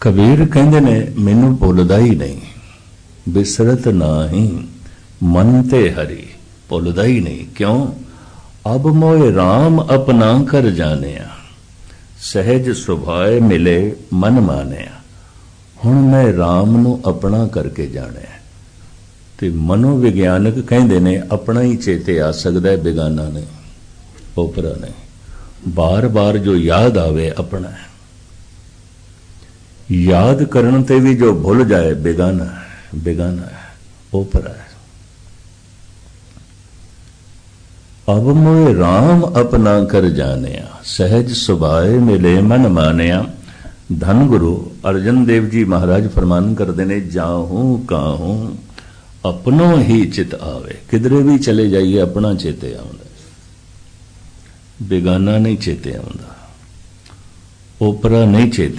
ਕਬੀਰ ਕਹਿੰਦੇ ਨੇ, ਮੈਨੂੰ ਭੁੱਲਦਾ ਹੀ ਨਹੀਂ। ਬਿਸਰਤ ਨਾਹੀ, ਮਨ ਤੇ ਹਰੀ, ਭੁੱਲਦਾ ਹੀ ਨਹੀਂ। ਕਿਉਂ? ਅਬ ਮੋਏ RAM ਆਪਣਾ ਕਰ ਜਾਣਿਆ। ਸਹਿਜ ਸੁਭਾਏ ਮਿਲੇ ਮਨ ਮਾਨਿਆ। ਹੁਣ ਮੈਂ RAM ਨੂੰ ਆਪਣਾ ਕਰਕੇ ਜਾਣਿਆ। ਤੇ ਮਨੋਵਿਗਿਆਨਕ ਕਹਿੰਦੇ ਨੇ, ਆਪਣਾ ਹੀ ਚੇਤੇ ਆ ਸਕਦਾ ਹੈ ਬੇਗਾਨਾ ਨਹੀਂ ਉਪਰਾ ਨਹੀਂ ਬਾਰ-ਬਾਰ ਜੋ ਯਾਦ ਆਵੇ, ਆਪਣਾ ਹੈ। ਯਾਦ ਕਰਨ ਤੇ ਵੀ ਜੋ ਭੁੱਲ ਜਾਏ, ਬੇਗਾਨਾ ਹੈ ਬੇਗਾਨਾ ਹੈ ਉਪਰਾ ਹੈ। ਅਬ ਮੋਏ RAM ਆਪਣਾ ਕਰ ਜਾਣਿਆ, ਸਹਿਜ ਸੁਭਾਏ ਮਿਲੇ ਮਨ ਮਾਨਿਆ। ਧੰਨ ਗੁਰੂ ਅਰਜਨ ਦੇਵ ਜੀ ਮਹਾਰਾਜ ਫਰਮਾਨ ਕਰਦੇ ਨੇ, ਜਾਹੂ ਕਾਹੂ, ਆਪਣੋ ਹੀ ਚਿਤ ਆਵੇ। ਕਿਧਰੇ ਵੀ ਚਲੇ ਜਾਈਏ, ਆਪਣਾ ਚੇਤੇ ਆਉਂਦਾ ਬੇਗਾਨਾ ਨਹੀਂ ਚੇਤੇ ਆਉਂਦਾ ਉਪਰਾ ਨਹੀਂ ਚੇਤੇ